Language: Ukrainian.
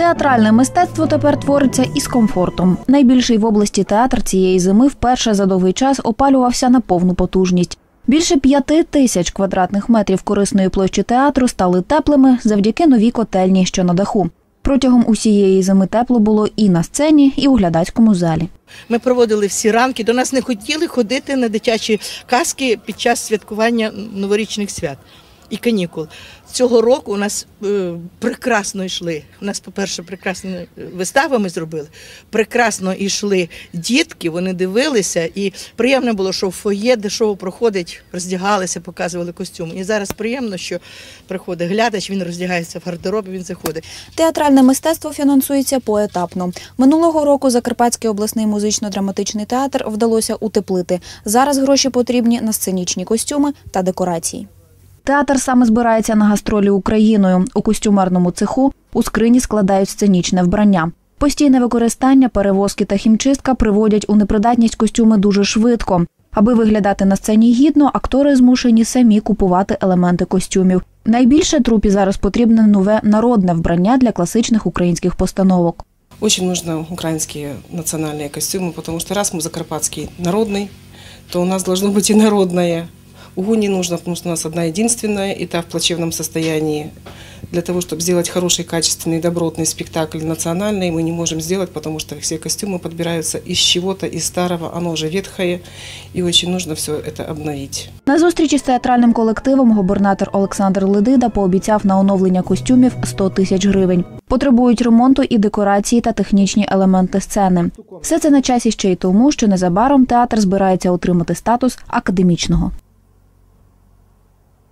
Театральне мистецтво тепер твориться із комфортом. Найбільший в області театр цієї зими вперше за довгий час опалювався на повну потужність. Більше п'яти тисяч квадратних метрів корисної площі театру стали теплими завдяки новій котельні, що на даху. Протягом усієї зими тепло було і на сцені, і у глядацькому залі. Ми проводили всі ранки. До нас не хотіли ходити на дитячі казки під час святкування новорічних свят і канікул. Цього року у нас е, прекрасно йшли. У нас, по-перше, прекрасні вистави ми зробили. Прекрасно йшли дітки, вони дивилися, і приємно було, що в фоє, де шоу проходить, роздягалися, показували костюми. І зараз приємно, що приходить глядач, він роздягається в гардеробі, він заходить. Театральне мистецтво фінансується поетапно. Минулого року Закарпатський обласний музично-драматичний театр вдалося утеплити. Зараз гроші потрібні на сценічні костюми та декорації. Театр саме збирається на гастролі Україною. У костюмерному цеху у скрині складають сценічне вбрання. Постійне використання, перевозки та хімчистка приводять у непридатність костюми дуже швидко. Аби виглядати на сцені гідно, актори змушені самі купувати елементи костюмів. Найбільше трупі зараз потрібне нове народне вбрання для класичних українських постановок. Очень нужны украинские национальные костюмы, потому что раз мы закарпатский народный, то у нас должно быть и народное. Угу не нужно, потому что у нас одна единственная, и та в плачевном состоянии. Для того, чтобы сделать хороший, качественный, добротный спектакль национальный, мы не можем сделать, потому что все костюмы подбираются из чего-то, из старого, оно уже ветхое, и очень нужно все это обновить. На зустрічі з театральним колективом губернатор Олександр Ледида пообіцяв на оновлення костюмів 100 тисяч гривень. Потребують ремонту і декорації та технічні елементи сцени. Все це на часі ще й тому, що незабаром театр збирається отримати статус академічного.